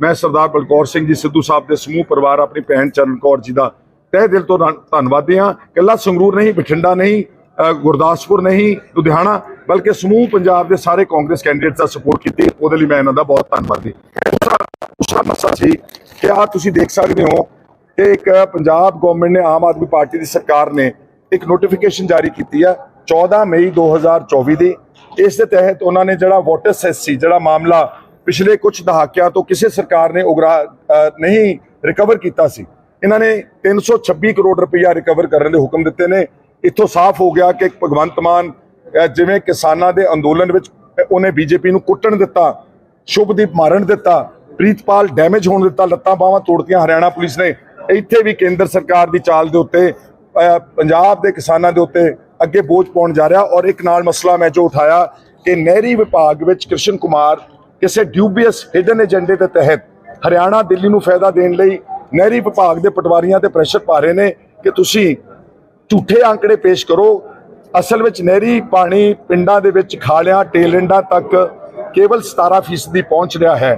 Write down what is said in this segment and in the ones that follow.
ਮੈਂ ਸਰਦਾਰ ਬਲਕੌਰ ਸਿੰਘ ਜੀ ਸਿੱਧੂ ਸਾਹਿਬ ਦੇ ਸਮੂਹ ਪਰਿਵਾਰ, ਆਪਣੀ ਭੈਣ ਚਰਨ ਕੌਰ ਜੀ ਦਾ ਤਹਿ ਦਿਲ ਤੋਂ ਧੰਨ- ਧੰਨਵਾਦੀ ਹਾਂ। ਇਕੱਲਾ ਸੰਗਰੂਰ ਨਹੀਂ, ਬਠਿੰਡਾ ਨਹੀਂ ਗੁਰਦਾਸਪੁਰ ਨਹੀਂ, ਲੁਧਿਆਣਾ, ਬਲਕਿ ਸਮੂਹ ਪੰਜਾਬ ਦੇ ਸਾਰੇ ਕਾਂਗਰਸ ਕੈਂਡੀਡੇਟਸ ਦਾ ਸਪੋਰਟ ਕੀਤੀ। ਉਹਦੇ ਲਈ ਮੈਂ ਇਹਨਾਂ ਦਾ ਬਹੁਤ ਧੰਨਵਾਦੀ। ਦੂਸਰਾ ਮਸਲਾ ਸੀ ਕਿ ਆ ਤੁਸੀਂ ਦੇਖ ਸਕਦੇ ਹੋ ਕਿ ਇੱਕ ਪੰਜਾਬ ਗਵਰਨਮੈਂਟ ਨੇ ਆਮ ਆਦਮੀ ਪਾਰਟੀ ਦੀ ਸਰਕਾਰ ਨੇ ਇੱਕ ਨੋਟੀਫਿਕੇਸ਼ਨ ਜਾਰੀ ਕੀਤੀ ਆ 14 ਮਈ 2024 ਦੀ। ਇਸ ਦੇ ਤਹਿਤ ਉਹਨਾਂ ਨੇ ਜਿਹੜਾ ਵੋਟਰ ਸੈਸ ਸੀ, ਜਿਹੜਾ ਮਾਮਲਾ ਪਿਛਲੇ ਕੁਝ ਦਹਾਕਿਆਂ ਤੋਂ ਕਿਸੇ ਸਰਕਾਰ ਨੇ ਉਗਰਾ ਨਹੀਂ ਰਿਕਵਰ ਕੀਤਾ ਸੀ। ਇਹਨਾਂ ਨੇ 326 ਕਰੋੜ ਰੁਪਇਆ ਰਿਕਵਰ ਕਰਨ ਦੇ ਹੁਕਮ ਦਿੱਤੇ ਨੇ। ਇੱਥੋਂ ਸਾਫ਼ ਹੋ ਗਿਆ ਕਿ ਭਗਵੰਤ ਮਾਨ ਜਿਵੇਂ ਕਿਸਾਨਾਂ ਦੇ ਅੰਦੋਲਨ ਵਿੱਚ ਅ, ਉਹਨੇ ਬੀਜੇਪੀ ਨੂੰ ਕੁੱਟਣ ਦਿੱਤਾ ਸ਼ੁਭਦੀਪ ਮਾਰਨ ਦਿੱਤਾ ਪ੍ਰੀਤਪਾਲ ਡੈਮੇਜ ਹੋਣ ਦਿੱਤਾ ਲੱਤਾਂ ਬਾਹਾਂ ਤੋੜਤੀਆਂ ਹਰਿਆਣਾ ਪੁਲਿਸ ਨੇ। ਇੱਥੇ ਵੀ ਕੇਂਦਰ ਸਰਕਾਰ ਦੀ ਚਾਲ ਦੇ ਉੱਤੇ ਪੰਜਾਬ ਦੇ ਕਿਸਾਨਾਂ ਦੇ ਉੱਤੇ ਅੱਗੇ ਬੋਝ ਪਾਉਣ ਜਾ ਰਿਹਾ ਔਰ ਇੱਕ ਨਾਲ ਮਸਲਾ ਮੈਂ ਜੋ ਉਠਾਇਆ ਕਿ ਨਹਿਰੀ ਵਿਭਾਗ ਵਿੱਚ ਕ੍ਰਿਸ਼ਨ ਕੁਮਾਰ ਕਿਸੇ ਡਿਊਬੀਅਸ ਹਿਡਨ ਏਜੰਡੇ ਦੇ ਤਹਿਤ ਹਰਿਆਣਾ ਦਿੱਲੀ ਨੂੰ ਫਾਇਦਾ ਦੇਣ ਲਈ ਨਹਿਰੀ ਵਿਭਾਗ ਦੇ ਪਟਵਾਰੀਆਂ ਤੇ ਪ੍ਰੈਸ਼ਰ ਪਾ ਰਹੇ ਨੇ ਕਿ ਤੁਸੀਂ ਝੂਠੇ ਅੰਕੜੇ ਪੇਸ਼ ਕਰੋ। ਅਸਲ ਵਿੱਚ ਨਹਿਰੀ ਪਾਣੀ ਪਿੰਡਾਂ ਦੇ ਵਿੱਚ ਖਾਲਿਆਂ ਟੇਲੈਂਡਾਂ ਤੱਕ ਕੇਵਲ 17% ਦੀ ਪਹੁੰਚ ਰਿਹਾ ਹੈ।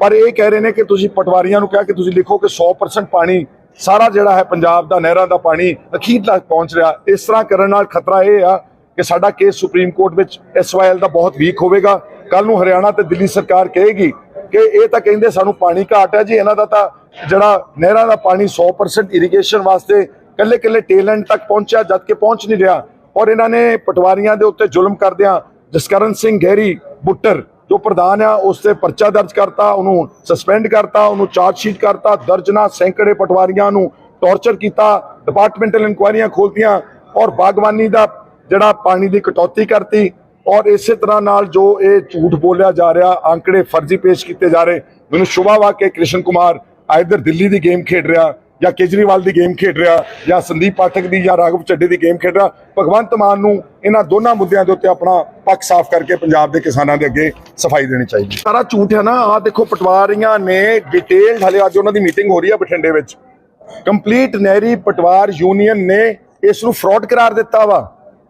ਪਰ ਇਹ ਕਹਿ ਰਹੇ ਨੇ ਕਿ ਤੁਸੀਂ ਪਟਵਾਰੀਆਂ ਨੂੰ ਕਿਹਾ ਕਿ ਤੁਸੀਂ ਲਿਖੋ ਕਿ 100% ਪਾਣੀ, ਸਾਰਾ ਜਿਹੜਾ ਹੈ ਪੰਜਾਬ ਦਾ, ਨਹਿਰਾਂ ਦਾ ਪਾਣੀ ਅਖੀਰ ਤੱਕ ਪਹੁੰਚ ਰਿਹਾ। ਇਸ ਤਰ੍ਹਾਂ ਕਰਨ ਨਾਲ ਖਤਰਾ ਇਹ ਆ ਕਿ ਸਾਡਾ ਕੇਸ ਸੁਪਰੀਮ ਕੋਰਟ ਵਿੱਚ ਐਸਵਾਈਐਲ ਦਾ ਬਹੁਤ ਵੀਕ ਹੋਵੇਗਾ। ਕੱਲ ਨੂੰ ਹਰਿਆਣਾ ਤੇ ਦਿੱਲੀ ਸਰਕਾਰ ਕਹੇਗੀ ਕਿ ਇਹ ਤਾਂ ਕਹਿੰਦੇ ਸਾਨੂੰ ਪਾਣੀ ਘਾਟ ਹੈ ਜੀ, ਇਹਨਾਂ ਦਾ ਤਾਂ ਜਿਹੜਾ ਨਹਿਰਾਂ ਦਾ ਪਾਣੀ 100% ਇਰੀਗੇਸ਼ਨ ਵਾਸਤੇ ਕੱਲੇ ਕੱਲੇ ਟੇਲੈਂਡ ਤੱਕ ਪਹੁੰਚਿਆ, ਜਦ ਕਿ ਪਹੁੰਚ ਨਹੀਂ ਰਿਹਾ। ਔਰ ਇਹਨਾਂ ਨੇ ਪਟਵਾਰੀਆਂ ਦੇ ਉੱਤੇ ਜ਼ੁਲਮ ਕਰਦਿਆਂ ਜਸਕਰਨ ਸਿੰਘ ਗਹਿਰੀ ਬੁੱਟਰ, ਜੋ ਪ੍ਰਧਾਨ ਆ, ਉਸ ਤੇ ਪਰਚਾ ਦਰਜ ਕਰਤਾ, ਉਹਨੂੰ ਸਸਪੈਂਡ ਕਰਤਾ, ਉਹਨੂੰ ਚਾਰਜ ਸ਼ੀਟ ਕਰਤਾ, ਦਰਜਨਾ ਸੈਂਕੜੇ ਪਟਵਾਰੀਆਂ ਨੂੰ ਟੌਰਚਰ ਕੀਤਾ ਡਿਪਾਰਟਮੈਂਟਲ ਇਨਕੁਆਇਰੀਆਂ ਖੋਲਤੀਆਂ ਔਰ ਬਾਗਬਾਨੀ ਦਾ ਜਿਹੜਾ ਪਾਣੀ ਦੀ ਕਟੌਤੀ ਕਰਤੀ। ਔਰ ਇਸੇ ਤਰ੍ਹਾਂ ਨਾਲ ਜੋ ਇਹ ਝੂਠ ਬੋਲਿਆ ਜਾ ਰਿਹਾ, ਅੰਕੜੇ ਫਰਜ਼ੀ ਪੇਸ਼ ਕੀਤੇ ਜਾ ਰਹੇ, ਮੈਨੂੰ ਸ਼ੁਭਾ ਵਾ ਕਿ ਕ੍ਰਿਸ਼ਨ ਕੁਮਾਰ ਆਇਦਰ ਦਿੱਲੀ ਦੀ ਗੇਮ ਖੇਡ ਰਿਹਾ ਜਾਂ ਕੇਜਰੀਵਾਲ ਦੀ ਗੇਮ ਖੇਡ ਰਿਹਾ ਜਾਂ ਸੰਦੀਪ ਪਾਠਕ ਦੀ ਜਾਂ ਰਾਘਵ ਚੱਡੇ ਦੀ ਗੇਮ ਖੇਡ ਰਿਹਾ, ਭਗਵੰਤ ਮਾਨ ਨੂੰ ਇਹਨਾਂ ਦੋਨਾਂ ਮੁੱਦਿਆਂ ਦੇ ਉੱਤੇ ਆਪਣਾ ਪੱਖ ਸਾਫ਼ ਕਰਕੇ ਪੰਜਾਬ ਦੇ ਕਿਸਾਨਾਂ ਦੇ ਅੱਗੇ ਸਫ਼ਾਈ ਦੇਣੀ ਚਾਹੀਦੀ। ਸਾਰਾ ਝੂਠ ਹੈ ਨਾ, ਆਹ ਦੇਖੋ ਪਟਵਾਰੀਆਂ ਨੇ ਡਿਟੇਲ ਹਲੇ ਅੱਜ ਉਹਨਾਂ ਦੀ ਮੀਟਿੰਗ ਹੋ ਰਹੀ ਹੈ ਬਠਿੰਡੇ ਵਿੱਚ। ਕੰਪਲੀਟ ਨਹਿਰੀ ਪਟਵਾਰ ਯੂਨੀਅਨ ਨੇ ਇਸ ਨੂੰ ਫਰਾਡ ਕਰਾਰ ਦਿੱਤਾ ਵਾ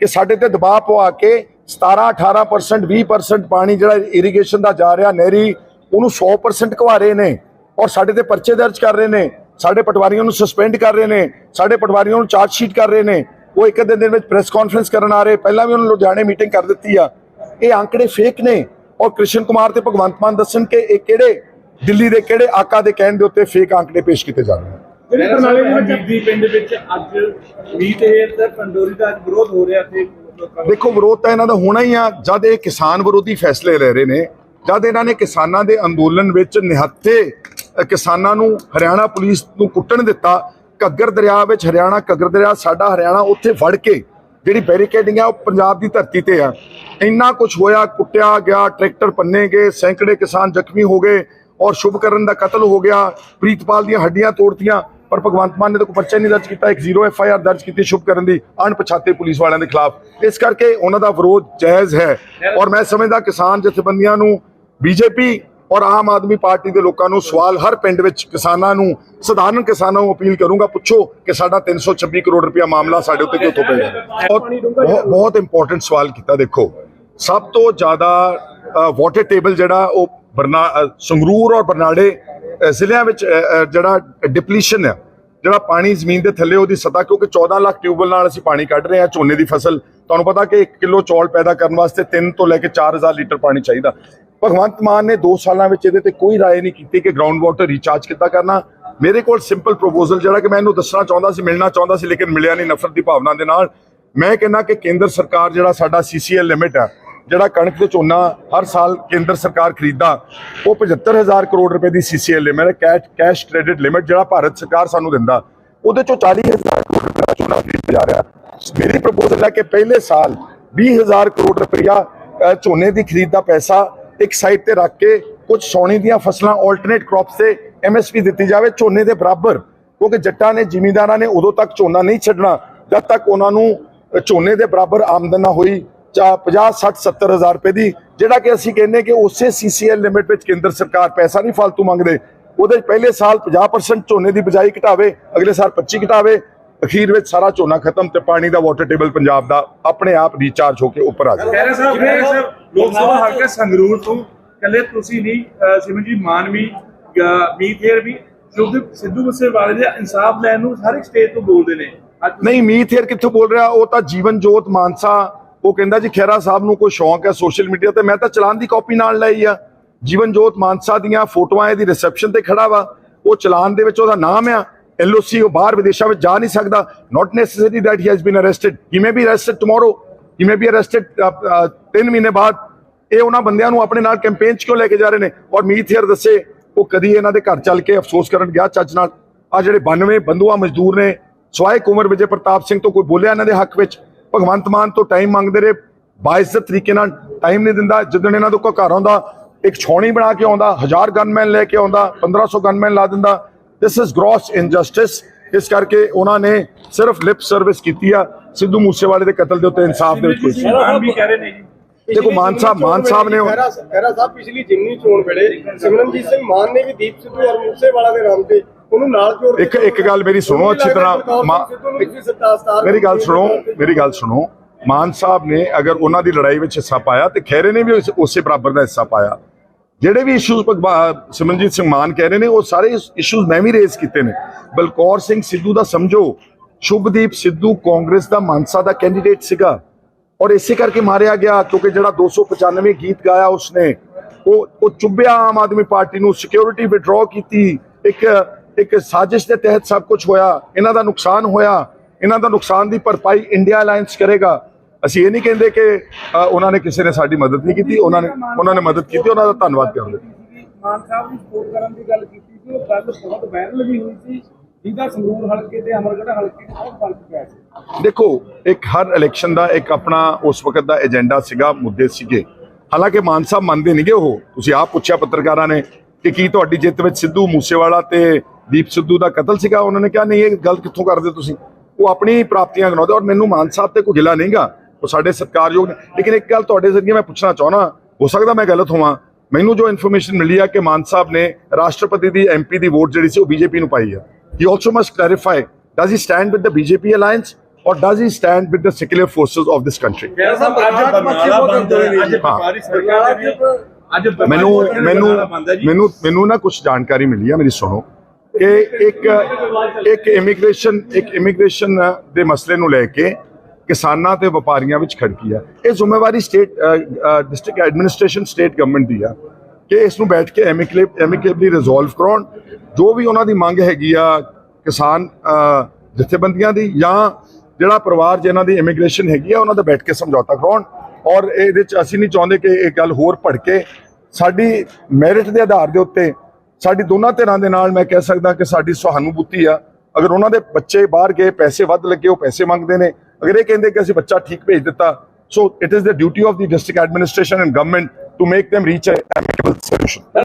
ਕਿ ਸਾਡੇ ਤੇ ਦਬਾਅ ਪਵਾ ਕੇ 17 18% 20% ਪਾਣੀ ਜਿਹੜਾ ਇਰੀਗੇਸ਼ਨ ਦਾ ਜਾ ਰਿਹਾ ਨਹਿਰੀ ਉਹਨੂੰ 100% ਘਵਾ ਰਹੇ ਨੇ ਔਰ ਸਾਡੇ ਤੇ ਪਰਚੇ ਦਰਜ ਕਰ ਰਹੇ ਨੇ ਸਾਡੇ ਪਟਵਾਰੀਆਂ ਨੂੰ ਸਸਪੈਂਡ ਕਰ ਰਹੇ ਨੇ ਸਾਡੇ ਪਟਵਾਰੀਆਂ ਨੂੰ ਚਾਰਜ ਸ਼ੀਟ ਕਰ ਰਹੇ ਨੇ ਉਹ ਇੱਕ ਦਿਨ ਵਿੱਚ ਪ੍ਰੈਸ ਕਾਨਫਰੰਸ ਕਰਨ ਆ ਰਹੇ ਪਹਿਲਾਂ ਵੀ ਉਹਨਾਂ ਲੁਧਿਆਣੇ ਮੀਟਿੰਗ ਕਰ ਦਿੱਤੀ ਆ। ਇਹ ਆંકੜੇ ਫੇਕ ਨੇ ਔਰ ਕ੍ਰਿਸ਼ਨ ਕੁਮਾਰ ਤੇ ਭਗਵੰਤ ਮਾਨ ਦੱਸਣ ਕਿ ਇਹ ਕਿਹੜੇ ਦਿੱਲੀ ਦੇ ਕਿਹੜੇ ਆਕਾ ਦੇ ਕਹਿਣ ਦੇ ਉੱਤੇ ਫੇਕ ਆંકੜੇ ਪੇਸ਼ ਕੀਤੇ ਜਾ ਰਹੇ ਨੇ। ਜਿਹੜੀ ਪ੍ਰਣਾਲੀ ਦੇ ਵਿੱਚ ਬੀਬੀ ਪਿੰਡ ਵਿੱਚ ਅੱਜ ਮੀਤ ਹੈ ਤੇ ਪੰਡੋਰੀ ਦਾ ਅੱਜ ਵਿਰੋਧ ਹੋ ਰਿਹਾ ਤੇ ਦਾ ਦੇਖੋ ਵਿਰੋਧ ਤਾਂ ਇਹਨਾਂ ਦਾ ਹੋਣਾ ਹੀ ਆ, ਜਦ ਇਹ ਕਿਸਾਨ ਵਿਰੋਧੀ ਫੈਸਲੇ ਲੈ ਰਹੇ ਨੇ, ਜਦ ਇਹਨਾਂ ਨੇ ਕਿਸਾਨਾਂ ਦੇ ਅੰਦੋਲਨ ਵਿੱਚ ਨਿਹੱਥੇ ਕਿਸਾਨਾਂ ਨੂੰ ਹਰਿਆਣਾ ਪੁਲਿਸ ਨੂੰ ਕੁੱਟਣ ਦਿੱਤਾ, ਘੱਗਰ ਦਰਿਆ ਵਿੱਚ ਹਰਿਆਣਾ, ਘੱਗਰ ਦਰਿਆ ਸਾਡਾ ਹਰਿਆਣਾ ਉੱਥੇ ਫੜ ਕੇ ਜਿਹੜੀ ਬੈਰੀਕੇਡਿੰਗ ਆ, ਉਹ ਪੰਜਾਬ ਦੀ ਧਰਤੀ ਤੇ ਆ। ਇੰਨਾ ਕੁਝ ਹੋਇਆ, ਕੁੱਟਿਆ ਗਿਆ, ਟਰੈਕਟਰ ਪੰਨੇ ਗਏ, ਸੈਂਕੜੇ ਕਿਸਾਨ ਜ਼ਖਮੀ ਹੋ ਗਏ ਔਰ ਸ਼ੁਭਕਰਨ ਦਾ ਕਤਲ ਹੋ ਗਿਆ, ਪ੍ਰੀਤਪਾਲ ਦੀਆਂ ਹੱਡੀਆਂ ਤੋੜਤੀਆਂ। ਪਰ ਭਗਵੰਤ ਮਾਨ ਨੇ ਤਾਂ ਕੋਈ ਪਰਚਾ ਨਹੀਂ ਦਰਜ ਕੀਤਾ, ਇੱਕ ਜ਼ੀਰੋ ਐਫ ਆਈ ਆਰ ਦਰਜ ਕੀਤੀ ਸ਼ੁਭਕਰਨ ਦੀ, ਅਣਪਛਾਤੇ ਪੁਲਿਸ ਵਾਲਿਆਂ ਦੇ ਖਿਲਾਫ। ਇਸ ਕਰਕੇ ਉਹਨਾਂ ਦਾ ਵਿਰੋਧ ਜਾਇਜ਼ ਹੈ। ਔਰ ਮੈਂ ਸਮਝਦਾ ਕਿਸਾਨ ਜਥੇਬੰਦੀਆਂ ਨੂੰ, ਬੀਜੇਪੀ ਔਰ ਆਮ ਆਦਮੀ ਪਾਰਟੀ ਦੇ ਲੋਕਾਂ ਨੂੰ ਸਵਾਲ ਹਰ ਪਿੰਡ ਵਿੱਚ ਕਿਸਾਨਾਂ ਨੂੰ, ਸਧਾਰਨ ਕਿਸਾਨਾਂ ਨੂੰ ਅਪੀਲ ਕਰੂੰਗਾ, ਪੁੱਛੋ ਕਿ ਸਾਡਾ 326 ਕਰੋੜ ਰੁਪਇਆ ਮਾਮਲਾ ਸਾਡੇ ਉੱਤੇ ਕਿਉਂ ਥੋਪਿਆ ਜਾ ਬਹੁਤ ਬਹੁਤ- ਇੰਪੋਰਟੈਂਟ ਸਵਾਲ ਕੀਤਾ, ਦੇਖੋ। ਸਭ ਤੋਂ ਜ਼ਿਆਦਾ ਵਾਟਰ ਟੇਬਲ ਜਿਹੜਾ ਉਹ ਬਰਨਾ ਸੰਗਰੂਰ ਔਰ ਬਰਨਾਲੇ ਜ਼ਿਲ੍ਹਿਆਂ ਵਿੱਚ ਜਿਹੜਾ ਡਿਪਲੀਸ਼ਨ ਹੈ ਜਿਹੜਾ ਪਾਣੀ ਜ਼ਮੀਨ ਦੇ ਥੱਲੇ ਉਹਦੀ ਸਤਾ ਕਿਉਂਕਿ 14 ਲੱਖ ਟਿਊਬਲ ਨਾਲ ਅਸੀਂ ਪਾਣੀ ਕੱਢ ਰਹੇ ਹਾਂ ਝੋਨੇ ਦੀ ਫਸਲ, ਤੁਹਾਨੂੰ ਪਤਾ ਕਿ 1 ਕਿਲੋ ਚੌਲ ਪੈਦਾ ਕਰਨ ਵਾਸਤੇ 3 ਤੋਂ ਲੈ ਕੇ 4000 ਲੀਟਰ ਪਾਣੀ ਚਾਹੀਦਾ। ਭਗਵੰਤ ਮਾਨ ਨੇ 2 ਸਾਲਾਂ ਵਿੱਚ ਇਹਦੇ ਤੇ ਕੋਈ ਰਾਏ ਨਹੀਂ ਕੀਤੀ ਕਿ ਗਰਾਊਂਡ ਵਾਟਰ ਰੀਚਾਰਜ ਕਿੱਦਾਂ ਕਰਨਾ। ਮੇਰੇ ਕੋਲ ਸਿੰਪਲ ਪ੍ਰੋਪੋਜ਼ਲ ਜਿਹੜਾ ਕਿ ਮੈਂ ਇਹਨੂੰ ਦੱਸਣਾ ਚਾਹੁੰਦਾ ਸੀ, ਮਿਲਣਾ ਚਾਹੁੰਦਾ ਸੀ, ਲੇਕਿਨ ਮਿਲਿਆ ਨਹੀਂ ਨਫ਼ਰਤ ਦੀ ਭਾਵਨਾ ਦੇ ਨਾਲ। ਮੈਂ ਕਹਿੰਦਾ ਕਿ ਕੇਂਦਰ ਸਰਕਾਰ ਜਿਹੜਾ ਸਾਡਾ ਸੀਸੀਐਲ ਲਿਮਿਟ ਹੈ ਜਿਹੜਾ ਕਣਕ ਤੇ ਝੋਨਾ ਹਰ ਸਾਲ ਕੇਂਦਰ ਸਰਕਾਰ ਖਰੀਦਦਾ, ਉਹ 75000 ਕਰੋੜ ਰੁਪਏ ਦੀ CCL limit cash cash credit limit ਜਿਹੜਾ ਭਾਰਤ ਸਰਕਾਰ ਸਾਨੂੰ ਦਿੰਦਾ। ਉਹਦੇ ਚੋਂ 40000 ਕਰੋੜ ਰੁਪਏ ਝੋਨਾ ਖਰੀਦਿਆ ਜਾ ਰਿਹਾ। ਮੇਰੀ ਪ੍ਰਪੋਜ਼ਲ ਹੈ ਕਿ ਪਹਿਲੇ ਸਾਲ 20000 ਕਰੋੜ ਰੁਪਇਆ ਝੋਨੇ ਦੀ ਖਰੀਦ ਦਾ ਪੈਸਾ ਇੱਕ ਸਾਈਡ ਤੇ ਰੱਖ ਕੇ ਕੁਝ ਸੋਨੇ ਦੀਆਂ ਫਸਲਾਂ ਆਲਟਰਨੇਟ ਕ੍ਰੌਪਸ ਤੇ ਐਮਐਸਪੀ ਦਿੱਤੀ ਜਾਵੇ, ਝੋਨੇ ਦੇ ਬਰਾਬਰ। ਕਿਉਂਕਿ ਜੱਟਾਂ ਨੇ, ਜ਼ਿਮੀਂਦਾਰਾਂ ਨੇ ਉਦੋਂ ਤੱਕ ਝੋਨਾ ਨਹੀਂ ਛੱਡਣਾ, ਜਦ ਤੱਕ ਉਹਨਾਂ ਨੂੰ ਝੋਨੇ ਦੇ ਬਰਾਬਰ ਆਮਦਨ ਨਾ ਹੋਈ। 50 60 70 ਹਜ਼ਾਰ ਰੁਪਏ ਦੀ ਜਿਹੜਾ ਕਿ ਅਸੀਂ ਕਹਿੰਦੇ ਕਿ ਉਸੇ ਸੀਸੀਐਲ ਲਿਮਿਟ ਵਿੱਚ ਕੇਂਦਰ ਸਰਕਾਰ ਪੈਸਾ ਨਹੀਂ ਫालतू ਮੰਗਦੇ। ਉਹਦੇ ਪਹਿਲੇ ਸਾਲ 50% ਝੋਨੇ ਦੀ ਬਿਜਾਈ ਘਟਾਵੇ ਅਗਲੇ ਸਾਲ 25 ਘਟਾਵੇ। ਅਖੀਰ ਵਿੱਚ ਸਾਰਾ ਝੋਨਾ ਖਤਮ ਤੇ ਪਾਣੀ ਦਾ ਵਾਟਰ ਟੇਬਲ ਪੰਜਾਬ ਦਾ ਆਪਣੇ ਆਪ ਰੀਚਾਰਜ ਹੋ ਕੇ ਉੱਪਰ ਆ ਜਾਵੇ। ਲੋਕ ਸਭਾ ਹਲਕਾ ਸੰਗਰੂਰ ਤੋਂ ਕੱਲੇ ਤੁਸੀਂ ਨਹੀਂ ਅਹ ਸਿਮਰਜੀਤ ਮਾਨ ਵੀ ਮੀਥੇਰ ਵੀ ਸ਼ੁਭਦੀਪ ਸਿੱਧੂ ਮੂਸੇਵਾਲੇ ਦੇ ਇਨਸਾਫ ਲੈਣ ਨੂੰ ਹਰ ਇੱਕ ਸਟੇਜ ਤੋਂ ਬੋਲਦੇ ਨੇ। ਨਹੀਂ ਮੀਤ ਹੇਰ ਕਿੱਥੋਂ ਬੋਲ ਰਿਹਾ? ਉਹ ਤਾਂ ਜੀਵਨ ਜੋਤ ਮਾਨਸਾ ਉਹ ਕਹਿੰਦਾ ਜੀ, ਖਹਿਰਾ ਸਾਹਿਬ ਨੂੰ ਕੋਈ ਸ਼ੌਂਕ ਹੈ ਸੋਸ਼ਲ ਮੀਡੀਆ ਤੇ, ਮੈਂ ਤਾਂ ਚਲਾਨ ਦੀ ਕਾਪੀ ਨਾਲ ਲਈ ਆ। ਜੀਵਨ ਜੋਤ ਮਾਨਸਾ ਦੀਆਂ ਫੋਟੋਆਂ ਇਹਦੀ ਰਿਸੈਪਸ਼ਨ ਤੇ ਖੜਾ ਵਾ। ਉਹ ਚਲਾਨ ਦੇ ਵਿੱਚ ਉਹਦਾ ਨਾਮ ਆ। ਐਲਓਸੀ ਉਹ ਬਾਹਰ ਵਿਦੇਸ਼ਾਂ ਵਿੱਚ ਜਾ ਨਹੀਂ ਸਕਦਾ। Not necessary that he has been arrested he may be arrested tomorrow he may be arrested 3 ਮਹੀਨੇ ਬਾਅਦ। ਇਹ ਉਹਨਾਂ ਬੰਦਿਆਂ ਨੂੰ ਆਪਣੇ ਨਾਲ ਕੈਂਪੇਨ 'ਚ ਕਿਉਂ ਲੈ ਕੇ ਜਾ ਰਹੇ ਨੇ? ਔਰ ਮੀਤ ਹੇਰ ਦੱਸੇ, ਉਹ ਕਦੀ ਇਹਨਾਂ ਦੇ ਘਰ ਚੱਲ ਕੇ ਅਫਸੋਸ ਕਰਨ ਗਿਆ ਚੱਜ ਨਾਲ। ਆ ਜਿਹੜੇ 92 ਬੰਦੂਆ ਮਜ਼ਦੂਰ ਨੇ ਸਵਾਏ ਉਮਰ ਵਿਜੇ ਪ੍ਰਤਾਪ ਸਿੰਘ ਤੋਂ ਕੋਈ ਬੋਲਿਆ ਇਹਨਾਂ ਦੇ ਹੱਕ ਵਿੱਚ? ਭਗਵੰਤ ਮਾਨ ਤੋਂ ਟਾਈਮ ਮੰਗਦੇ ਰਹੇ ਬਾਇਜ਼ਤ ਤਰੀਕੇ ਨਾਲ ਟਾਈਮ ਨਹੀਂ ਦਿੰਦਾ ਜਦੋਂ ਇਹਨਾਂ ਦੇ ਕੋਲ ਘਰ ਆਉਂਦਾ ਇੱਕ ਛੌਣੀ ਬਣਾ ਕੇ ਆਉਂਦਾ ਹਜ਼ਾਰ ਗਨਮੈਨ ਲੈ ਕੇ ਆਉਂਦਾ 1500 ਗਨਮੈਨ ਲਾ ਦਿੰਦਾ। ਦਿਸ ਇਜ਼ ਗ੍ਰੋਸ ਇਨਜਸਟਿਸ ਇਸ ਕਰਕੇ ਉਹਨਾਂ ਨੇ ਸਿਰਫ ਲਿਪ ਸਰਵਿਸ ਕੀਤੀ ਆ। ਸਿੱਧੂ ਮੂਸੇਵਾਲੇ ਦੇ ਕਤਲ ਦੇ ਉੱਤੇ ਇਨਸਾਫ ਦੇ ਵਿੱਚ ਕੋਈ ਵੀ ਕਹਿ ਰਹੇ ਨੇ ਜੀ। ਦੇਖੋ ਮਾਨ ਸਾਹਿਬ ਮਾਨ ਸਾਹਿਬ ਨੇ ਖਹਿਰਾ ਸਾਹਿਬ ਪਿਛਲੀ ਜਿਮਨੀ ਚੋਣ ਵੇਲੇ ਸਿਮਰਨਜੀਤ ਸਿੰਘ ਮਾਨ ਨੇ ਵੀ ਦੀਪ ਸਿੱਧੂ ਔਰ ਮੂਸੇਵਾਲਾ ਦੇ ਨਾਮ ਤੇ ਉਹਨੂੰ ਨਾਲ ਜੋੜ ਇੱਕ- ਇੱਕ ਗੱਲ ਮੇਰੀ ਸੁਣੋ ਅੱਛੀ ਤਰ੍ਹਾਂ, ਮੇਰੀ ਗੱਲ ਸੁਣੋ ਮੇਰੀ ਗੱਲ ਸੁਣੋ। ਮਾਨ ਸਾਹਿਬ ਨੇ ਅਗਰ ਉਹਨਾਂ ਦੀ ਲੜਾਈ ਵਿੱਚ ਹਿੱਸਾ ਪਾਇਆ ਤੇ ਖੈਰੇ ਨੇ ਵੀ ਉਸ- ਉਸੇ ਬਰਾਬਰ ਦਾ ਹਿੱਸਾ ਪਾਇਆ। ਜਿਹੜੇ ਵੀ ਇਸ਼ੂਜ਼ ਸਿਮਰਨਜੀਤ ਸਿੰਘ ਮਾਨ ਕਹਿ ਰਹੇ ਨੇ ਉਹ ਸਾਰੇ ਇਸ਼ੂਜ਼ ਮੈਂ ਵੀ ਰੇਜ਼ ਕੀਤੇ ਨੇ। ਬਲਕੌਰ ਸਿੰਘ ਸਿੱਧੂ ਦਾ ਸਮਝੋ ਸ਼ੁਭਦੀਪ ਸਿੱਧੂ ਕਾਂਗਰਸ ਦਾ ਮਾਨਸਾ ਦਾ ਕੈਂਡੀਡੇਟ ਸੀਗਾ। ਔਰ ਇਸੇ ਕਰਕੇ ਮਾਰਿਆ ਗਿਆ ਕਿਉਂਕਿ ਜਿਹੜਾ 295 ਗੀਤ ਗਾਇਆ ਉਸਨੇ ਉਹ ਉਹ ਚੁੱਭਿਆ ਆਮ ਆਦਮੀ ਪਾਰਟੀ ਨੂੰ ਸਿਕਿਉਰਿਟੀ ਵਿਡਰਾਅ ਕੀਤੀ। ਇੱਕ ਇੱਕ ਸਾਜ਼ਿਸ਼ ਦੇ ਤਹਿਤ ਸਭ ਕੁਝ ਹੋਇਆ ਇਹਨਾਂ ਦਾ ਨੁਕਸਾਨ ਹੋਇਆ ਇਹਨਾਂ ਦਾ ਨੁਕਸਾਨ ਦੀ ਭਰਪਾਈ ਇੰਡੀਆ ਅਲਾਈਅੰਸ ਕਰੇਗਾ। ਅਸੀਂ ਇਹ ਨਹੀਂ ਕਹਿੰਦੇ ਕਿ ਉਹਨਾਂ ਨੇ ਕਿਸੇ ਨੇ ਸਾਡੀ ਮਦਦ ਨਹੀਂ ਕੀਤੀ ਉਹਨਾਂ ਨੇ ਉਹਨਾਂ ਨੇ ਮਦਦ ਕੀਤੀ ਉਹਨਾਂ ਦਾ ਧੰਨਵਾਦ ਕਰਦੇ ਮਾਨ ਸਾਹਿਬ ਦੀ ਸਪੋਰਟ ਕਰਨ ਦੀ ਗੱਲ ਕੀਤੀ ਸੀ ਉਹ ਗੱਲ ਬਹੁਤ ਵਾਇਰਲ ਵੀ ਹੋਈ ਸੀ ਜਿਹਦਾ ਸੰਗਰੂਰ ਹਲਕੇ ਤੇ ਅਮਰਗੜ੍ਹ ਹਲਕੇ ਬਹੁਤ ਫ਼ਰਕ ਪਿਆ ਸੀ। ਦੇਖੋ ਇੱਕ ਹਰ ਇਲੈਕਸ਼ਨ ਦਾ ਇੱਕ ਆਪਣਾ ਉਸ ਵਕਤ ਦਾ ਏਜੰਡਾ ਸੀਗਾ ਮੁੱਦੇ ਸੀਗੇ। ਹਾਲਾਂਕਿ ਮਾਨ ਸਾਹਿਬ ਮੰਨਦੇ ਨਹੀਂਗੇ ਉਹ। ਤੁਸੀਂ ਆਪ ਪੁੱਛਿਆ ਪੱਤਰਕਾਰਾਂ ਨੇ ਕਿ ਕੀ ਤੁਹਾਡੀ ਜਿੱਤ ਵਿੱਚ ਸਿੱਧੂ ਮੂਸੇਵਾਲਾ ਤੇ ਦੀਪ ਸਿੱਧੂ ਦਾ ਕਤਲ ਸੀਗਾ ਉਹਨਾਂ ਨੇ ਕਿਹਾ ਨਹੀਂ ਇਹ ਗੱਲ ਕਿੱਥੋਂ ਕਰਦੇ ਤੁਸੀਂ? ਉਹ ਆਪਣੀ ਪ੍ਰਾਪਤੀਆਂ ਗਨਾਉਂਦੇ ਔਰ ਮੈਨੂੰ ਮਾਨ ਸਾਹਿਬ ਤੇ ਕੋਈ ਗਿਲਾ ਨਹੀਂਗਾ ਉਹ ਸਾਡੇ ਸਤਿਕਾਰਯੋਗ ਨੇ। ਲੇਕਿਨ ਇੱਕ ਗੱਲ ਤੁਹਾਡੇ ਜ਼ਰੀਏ ਮੈਂ ਪੁੱਛਣਾ ਚਾਹਣਾ ਹੋ ਸਕਦਾ ਮੈਂ ਗਲਤ ਹੋਵਾਂ। ਮੈਨੂੰ ਜੋ ਇਨਫੋਰਮੇਸ਼ਨ ਮਿਲੀ ਆ ਕਿ ਮਾਨ ਸਾਹਿਬ ਨੇ ਰਾਸ਼ਟਰਪਤੀ ਦੀ ਐਮਪੀ ਦੀ ਵੋਟ ਜਿਹੜੀ ਸੀ ਉਹ ਬੀਜੇਪੀ ਨੂੰ ਪਾਈ ਆ। He also must clarify does he stand with the BJP alliance ਬੰਦ ਹੋਏ ਅੱਜ ਵਪਾਰੀ ਸਰਕਾਰ ਦੇ ਅੱਜ ਵਪਾਰੀ ਮੈਨੂੰ ਵੋਟਾਂ ਦੇ ਮੈਨੂੰ ਹੈ ਜੀ। ਮੈਨੂੰ ਮੈਨੂੰ ਨਾ ਕੁਝ ਜਾਣਕਾਰੀ ਮਿਲੀ ਆ ਮੇਰੀ ਸੁਣੋ। ਕਿ ਇੱਕ ਇੱਕ ਇਮੀਗ੍ਰੇਸ਼ਨ ਇੱਕ ਇਮੀਗ੍ਰੇਸ਼ਨ ਦੇ ਮਸਲੇ ਨੂੰ ਲੈ ਕੇ ਕਿਸਾਨਾਂ ਤੇ ਵਪਾਰੀਆਂ ਵਿੱਚ ਖੜਕੀ ਆ। ਇਹ ਜ਼ਿੰਮੇਵਾਰੀ state district administration state government ਦੀ ਆ ਕਿ ਇਸ ਨੂੰ ਬੈਠ ਕੇ ਐਮਿਕੇਬ ਐਮਿਕੇਬਲੀ ਰਿਜ਼ੋਲਵ ਕਰਾਉਣ। ਜੋ ਵੀ ਉਹਨਾਂ ਦੀ ਮੰਗ ਹੈਗੀ ਆ ਕਿਸਾਨ ਜਥੇਬੰਦੀਆਂ ਦੀ ਜਾਂ ਜਿਹੜਾ ਪਰਿਵਾਰ ਜਿਹਨਾਂ ਦੀ ਇਮੀਗ੍ਰੇਸ਼ਨ ਹੈਗੀ ਆ, ਉਹਨਾਂ ਦਾ ਬੈਠ ਕੇ ਸਮਝੌਤਾ ਕਰਾਉਣ। ਔਰ ਇਹਦੇ ਚ ਅਸੀਂ ਨਹੀਂ ਚਾਹੁੰਦੇ ਕਿ ਇਹ ਗੱਲ ਹੋਰ ਭੜਕੇ। ਸਾਡੀ ਮੈਰਿਟ ਦੇ ਆਧਾਰ ਦੇ ਉੱਤੇ ਸਾਡੀ ਦੋਨਾਂ ਧਿਰਾਂ ਦੇ ਨਾਲ ਮੈਂ ਕਹਿ ਸਕਦਾ ਕਿ ਸਾਡੀ ਸਹਾਨੁਭੂਤੀ ਆ। ਅਗਰ ਉਹਨਾਂ ਦੇ ਬੱਚੇ ਬਾਹਰ ਗਏ, ਪੈਸੇ ਵੱਧ ਲੱਗੇ, ਉਹ ਪੈਸੇ ਮੰਗਦੇ ਨੇ। ਅਗਰ ਇਹ ਕਹਿੰਦੇ ਕਿ ਅਸੀਂ ਬੱਚਾ ਠੀਕ ਭੇਜ ਦਿੱਤਾ so it is the duty of the district administration and government to make them reach a amicable solution